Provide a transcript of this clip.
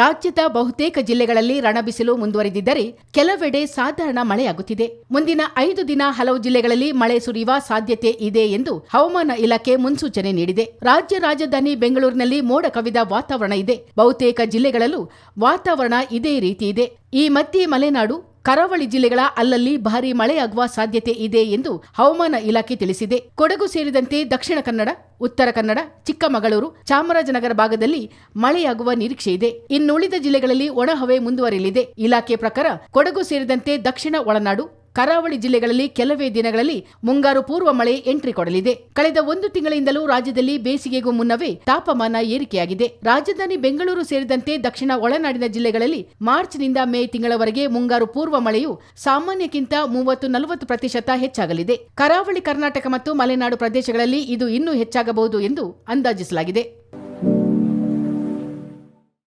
ರಾಜ್ಯದ ಬಹುತೇಕ ಜಿಲ್ಲೆಗಳಲ್ಲಿ ರಣಬಿಸಿಲು ಮುಂದುವರೆದಿದ್ದರೆ ಕೆಲವೆಡೆ ಸಾಧಾರಣ ಮಳೆಯಾಗುತ್ತಿದೆ. ಮುಂದಿನ ಐದು ದಿನ ಹಲವು ಜಿಲ್ಲೆಗಳಲ್ಲಿ ಮಳೆ ಸುರಿಯುವ ಸಾಧ್ಯತೆ ಇದೆ ಎಂದು ಹವಾಮಾನ ಇಲಾಖೆ ಮುನ್ಸೂಚನೆ ನೀಡಿದೆ. ರಾಜ್ಯ ರಾಜಧಾನಿ ಬೆಂಗಳೂರಿನಲ್ಲಿ ಮೋಡ ಕವಿದ ವಾತಾವರಣ ಇದೆ. ಬಹುತೇಕ ಜಿಲ್ಲೆಗಳಲ್ಲೂ ವಾತಾವರಣ ಇದೇ ರೀತಿ ಇದೆ. ಈ ಮಧ್ಯೆ ಮಲೆನಾಡು ಕರಾವಳಿ ಜಿಲ್ಲೆಗಳ ಅಲ್ಲಲ್ಲಿ ಭಾರೀ ಮಳೆಯಾಗುವ ಸಾಧ್ಯತೆ ಇದೆ ಎಂದು ಹವಾಮಾನ ಇಲಾಖೆ ತಿಳಿಸಿದೆ. ಕೊಡಗು ಸೇರಿದಂತೆ ದಕ್ಷಿಣ ಕನ್ನಡ, ಉತ್ತರ ಕನ್ನಡ, ಚಿಕ್ಕಮಗಳೂರು, ಚಾಮರಾಜನಗರ ಭಾಗದಲ್ಲಿ ಮಳೆಯಾಗುವ ನಿರೀಕ್ಷೆ ಇದೆ. ಇನ್ನುಳಿದ ಜಿಲ್ಲೆಗಳಲ್ಲಿ ಒಣಹವೆ ಮುಂದುವರಿಯಲಿದೆ. ಇಲಾಖೆ ಪ್ರಕಾರ ಕೊಡಗು ಸೇರಿದಂತೆ ದಕ್ಷಿಣ ಒಳನಾಡು ಕರಾವಳಿ ಜಿಲ್ಲೆಗಳಲ್ಲಿ ಕೆಲವೇ ದಿನಗಳಲ್ಲಿ ಮುಂಗಾರು ಪೂರ್ವ ಮಳೆ ಎಂಟ್ರಿ ಕೊಡಲಿದೆ. ಕಳೆದ ಒಂದು ತಿಂಗಳಿಂದಲೂ ರಾಜ್ಯದಲ್ಲಿ ಬೇಸಿಗೆಗೂ ಮುನ್ನವೇ ತಾಪಮಾನ ಏರಿಕೆಯಾಗಿದೆ. ರಾಜಧಾನಿ ಬೆಂಗಳೂರು ಸೇರಿದಂತೆ ದಕ್ಷಿಣ ಒಳನಾಡಿನ ಜಿಲ್ಲೆಗಳಲ್ಲಿ ಮಾರ್ಚ್ನಿಂದ ಮೇ ತಿಂಗಳವರೆಗೆ ಮುಂಗಾರು ಪೂರ್ವ ಮಳೆಯು ಸಾಮಾನ್ಯಕ್ಕಿಂತ ಮೂವತ್ತು ನಲವತ್ತು ಪ್ರತಿಶತ ಹೆಚ್ಚಾಗಲಿದೆ. ಕರಾವಳಿ ಕರ್ನಾಟಕ ಮತ್ತು ಮಲೆನಾಡು ಪ್ರದೇಶಗಳಲ್ಲಿ ಇದು ಇನ್ನೂ ಹೆಚ್ಚಾಗಬಹುದು ಎಂದು ಅಂದಾಜಿಸಲಾಗಿದೆ.